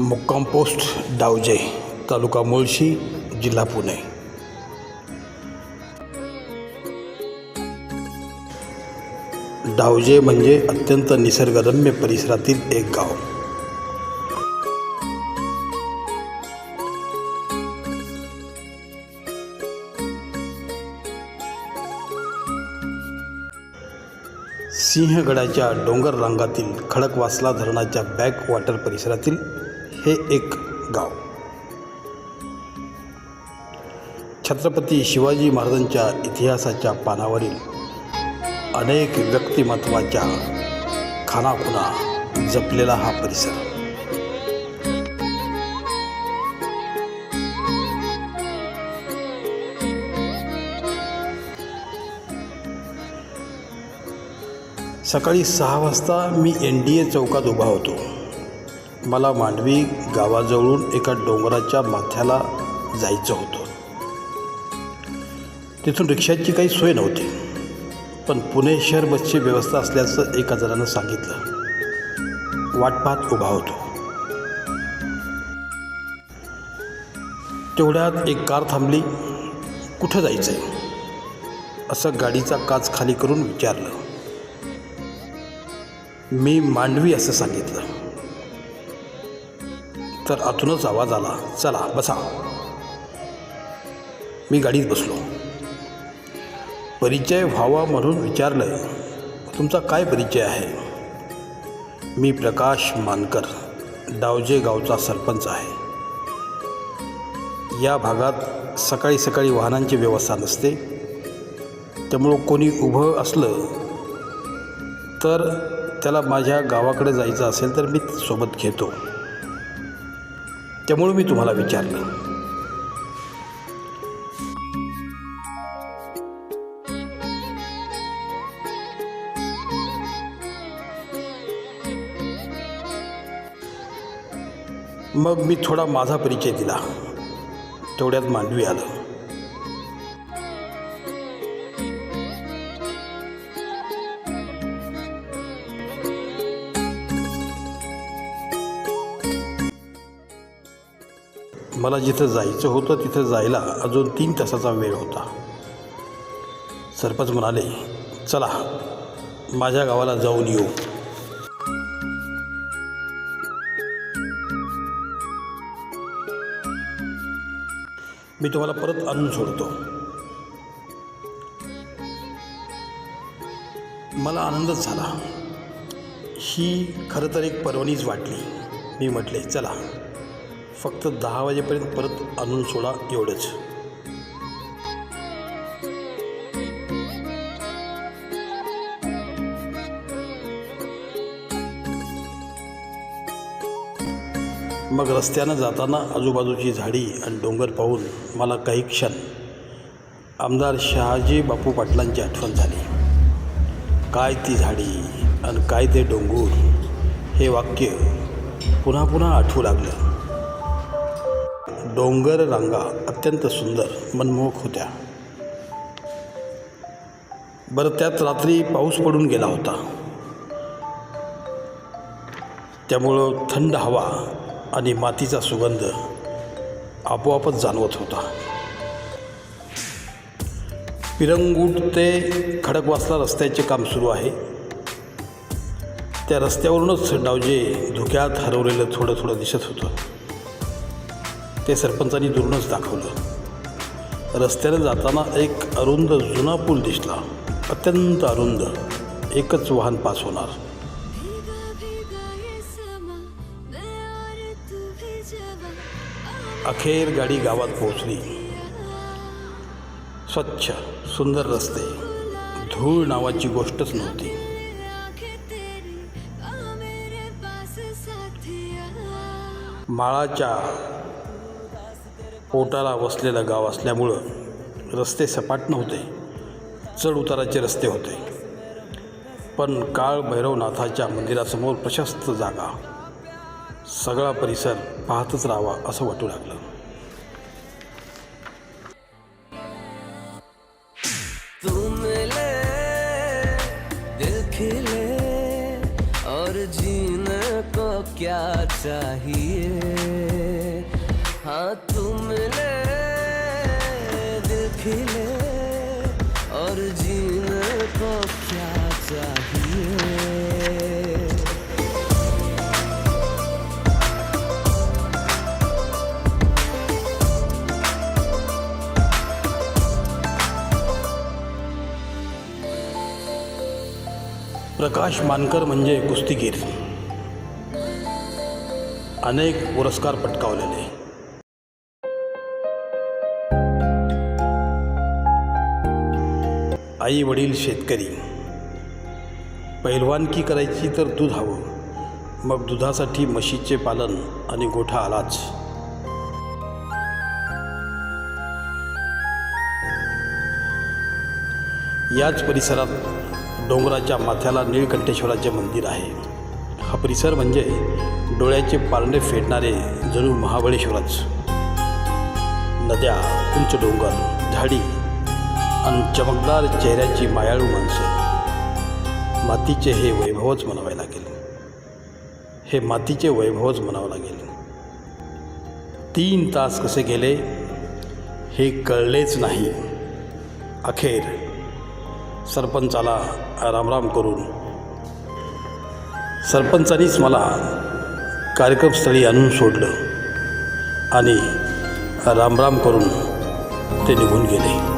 मुक्काम पोस्ट डावजे तालुका मुळशी जिल्हा पुणे. डावजे म्हणजे अत्यंत निसर्गरम्य परिसरातील एक गाव. सिंहगडाच्या डोंगर रांगातील खडकवासला धरणाच्या बॅक वॉटर परिसरातील हे एक गाव. छत्रपती शिवाजी महाराजांच्या इतिहासाच्या पानावरील अनेक व्यक्तिमत्वाच्या खानाखुना जपलेला हा परिसर. सकाळी सहा वाजता मी एन डी ए चौकात उभा होतो. मला मांडवी गावाजवळून एका डोंगराच्या माथ्याला जायचं होतं. तिथून रिक्षाची काही सोय नव्हती पण पुणे शहर बसची व्यवस्था असल्याचं एका जणानं सांगितलं. वाट पाहत उभा होतो. तेवढ्यात एक कार थांबली. कुठं जायचं आहे असं गाडीचा काच खाली करून विचारलं. मी मांडवी असं सांगितलं. तर आतूनच आवाज आला. चला बसा. मी गाडीत बसलो. परिचय व्हावा म्हणून विचारलं तुमचा काय परिचय आहे? मी प्रकाश मानकर डावजे गावचा सरपंच आहे. या भागात सकाळी सकाळी वाहनांची व्यवस्था नसते. त्यामुळं कोणी उभं असलं तर त्याला माझ्या गावाकडे जायचं असेल तर मी सोबत घेतो. त्यामुळे मी तुम्हाला विचारलं. मग मी थोडा माझा परिचय दिला. तेवढ्यात मांडवी आलं. मला जिथं जायचं होतं तिथं जायला अजून तीन तासाचा वेळ होता. सरपंच म्हणाले चला माझ्या गावाला जाऊन येऊ. मी तुम्हाला परत आणून सोडतो. मला आनंदच झाला. ही खरं तर एक पर्वणीच वाटली. मी म्हटले चला फक्त दहा वाजेपर्यंत परत आणून सोडा एवढंच. मग रस्त्यानं जाताना आजूबाजूची झाडी आणि डोंगर पाहून मला काही क्षण. आमदार शहाजी बापू पाटलांची आठवण झाली. काय ती झाडी आणि काय ते डोंगूर हे वाक्य पुन्हा पुन्हा आठवू लागलं. डोंगर रांगा अत्यंत सुंदर मनमोहक होत्या. बरं त्यात रात्री पाऊस पडून गेला होता. त्यामुळं थंड हवा आणि मातीचा सुगंध आपोआपच जाणवत होता. पिरंगूट ते खडकवासला रस्त्याचे काम सुरू आहे. त्या रस्त्यावरूनच डावजे धुक्यात हरवलेलं थोडं थोडं दिसत होतं. ते सरपंचांनी दुरूनच दाखवलं. रस्त्याने जाताना एक अरुंद जुना पूल दिसला. अत्यंत अरुंद. एकच वाहन पास होणार. अखेर गाडी गावात पोहोचली. स्वच्छ सुंदर रस्ते. धूळ नावाची गोष्टच नव्हती. माळाच्या पोटाला वसलेलं गाव असल्यामुळं रस्ते सपाट नव्हते. चढ उताराचे रस्ते होते. पण काळ भैरवनाथाच्या मंदिरासमोर प्रशस्त जागा. सगळा परिसर पाहतच राहावा असं वाटू लागलं. और जीने को क्या चाहिए? हाँ और जीने को क्या चाहिए? प्रकाश मानकर म्हणजे कुस्तीगीर. अनेक पुरस्कार पटकावलेले. आई वडील शेतकरी. पैलवानकी करायची तर दूध हवं. मग दुधासाठी म्हशीचे पालन आणि गोठा आलाच. याच परिसरात डोंगराच्या माथ्याला निळकंठेश्वराचे मंदिर आहे. हा परिसर म्हणजे डोळ्याचे पारणे फेडणारे जणू महाबळेश्वरच. नद्या उंच डोंगर झाडी आणि चमकदार चेहऱ्याची मायाळू माणसं. मातीचे हे वैभवच म्हणावे लागेल. हे मातीचे वैभवच म्हणावं लागेल. तीन तास कसे गेले हे कळलेच नाही. अखेर सरपंचाला रामराम करून सरपंचानीच मला कार्यक्रमस्थळी आणून सोडलं आणि रामराम करून ते निघून गेले.